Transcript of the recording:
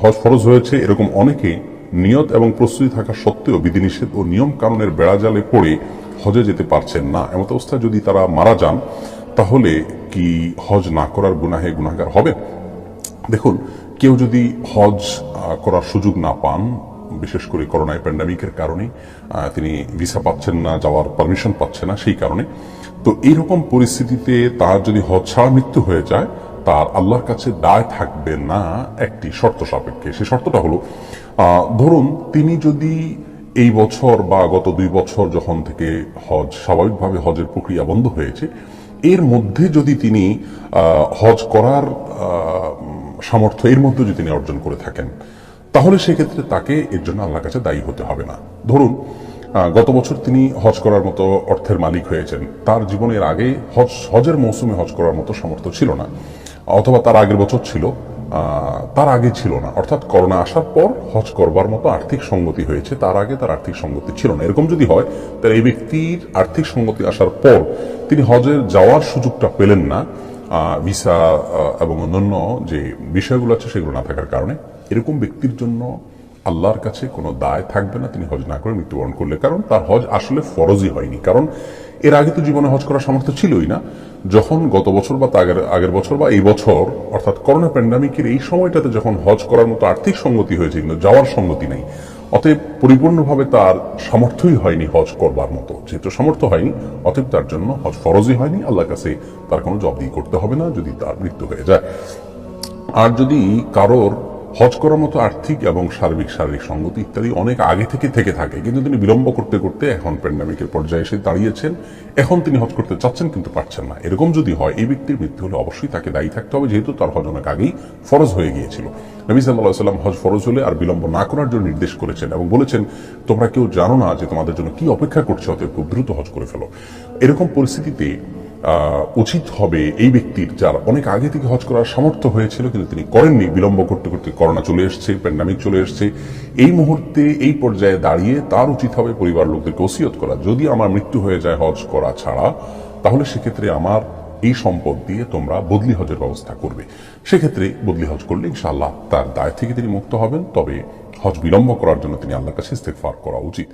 হজ ফরজ হয়েছে, এরকম অনেকে নিয়ত এবং প্রস্তুতি থাকা সত্ত্বেও বিধিনিষেধ ও নিয়ম কানুনের বেড়াজালে পড়ে হজে যেতে পারছেন না। এমত অবস্থায় যদি তারা মারা যান, তাহলে কি হজ না করার গুনাহে গুনাহগার হবে দেখুন, কেউ যদি হজ করার সুযোগ না পান, বিশেষ করে করোনা প্যান্ডামিকের কারণে তিনি ভিসা পাচ্ছেন না, যাওয়ার পারমিশন পাচ্ছে না, সেই কারণে, তো এইরকম পরিস্থিতিতে তার যদি হজ ছাড়া মৃত্যু হয়ে যায় তার আল্লাহর কাছে দায় থাকবে না একটি শর্ত সাপেক্ষে। সেই শর্তটা হলো ধরুন তিনি যদি এই বছর বা গত দুই বছর যখন থেকে হজ, স্বাভাবিকভাবে হজের প্রক্রিয়া বন্ধ হয়েছে, এর মধ্যে যদি তিনি হজ করার সামর্থ্য এর মধ্যে যদি তিনি অর্জন করে থাকেন, তাহলে সেক্ষেত্রে তাকে এর জন্য আল্লাহর কাছে দায়ী হতে হবে না। ধরুন গত বছর তিনি হজ করার মতো অর্থের মালিক হয়েছেন, তার জীবনের আগে হজ, হজের মৌসুমে হজ করার মতো সামর্থ্য ছিল না। অথবা তার আগের বছর ছিল তার আগে ছিল না। অর্থাৎ করোনা আসার পর হজ করবার মতো আর্থিক সঙ্গতি হয়েছে, তার আগে তার আর্থিক সঙ্গতি ছিল না। এরকম যদি হয়, তাহলে এই ব্যক্তির আর্থিক সঙ্গতি আসার পর তিনি হজের যাওয়ার সুযোগটা পেলেন না ভিসা এবং অন্যান্য যে বিষয়গুলো আছে সেগুলো না থাকার কারণে। এরকম ব্যক্তির জন্য আল্লাহর কাছে কোনো দায় থাকবে না, তিনি হজ না করে মৃত্যুবরণ করলে। কারণ তার হজ আসলে ফরজই হয়নি। কারণ এর আগে তো জীবনে হজ করার সামর্থ্য ছিলই না। যখন গত বছর বা আগের- আগের বছর বা এই বছর, অর্থাৎ করোনা প্যান্ডামিকের এই সময়টাতে যখন হজ করার মতো আর্থিক সঙ্গতি হয়েছে কিন্তু যাওয়ার সঙ্গতি নেই, অতএব পরিপূর্ণভাবে তার সামর্থ্যই হয়নি হজ করবার মতো। যেহেতু সামর্থ্য হয়নি, অতএব তার জন্য হজ ফরজই হয়নি। আল্লাহর কাছে তার কোনো জবাবদিহি করতে হবে না যদি তার মৃত্যু হয়ে যায়। আর যদি কারোর হজ করার মতো আর্থিক এবং সার্বিক শারীরিক সঙ্গতি ইত্যাদি অনেক আগে থেকে থেকে থাকে। কিন্তু তিনি বিলম্ব করতে করতে এখন প্যান্ডামিকের পর্যায়ে এসে দাঁড়িয়েছেন। এখন তিনি হজ করতে চাচ্ছেন কিন্তু পারছেন না। এরকম যদি হয়, এই ব্যক্তির মৃত্যু হলে অবশ্যই তাকে দায়ী থাকতে হবে। যেহেতু তার হজ অনেক আগেই ফরজ হয়ে গিয়েছিল। নবী সাল্লাহ সাল্লাম হজ ফরজ হলে আর বিলম্ব না করার জন্য নির্দেশ করেছেন এবং বলেছেন, তোমরা কেউ জানো না যে তোমাদের জন্য কি অপেক্ষা করছে, অতএব খুব দ্রুত হজ করে ফেলো। এরকম পরিস্থিতিতে উচিত হবে এই ব্যক্তির যার অনেক আগে থেকে হজ করার সামর্থ্য হয়েছিল, কিন্তু তিনি করেননি। বিলম্ব করতে করতে করোনা চলে এসছে প্যান্ডামিক চলে এসছে। এই মুহূর্তে, এই পর্যায়ে দাঁড়িয়ে তার উচিত হবে পরিবার লোকদেরকে ওসিয়ত করা। যদি আমার মৃত্যু হয়ে যায় হজ করা ছাড়া, তাহলে সেক্ষেত্রে আমার এই সম্পদ দিয়ে তোমরা বদলি হজের ব্যবস্থা করবে। সেক্ষেত্রে বদলি হজ করলে ইনশাআল্লাহ তার দায় থেকে তিনি মুক্ত হবেন, তবে হজ বিলম্ব করার জন্য তিনি আল্লাহর কাছে ইস্তেগফার করা উচিত।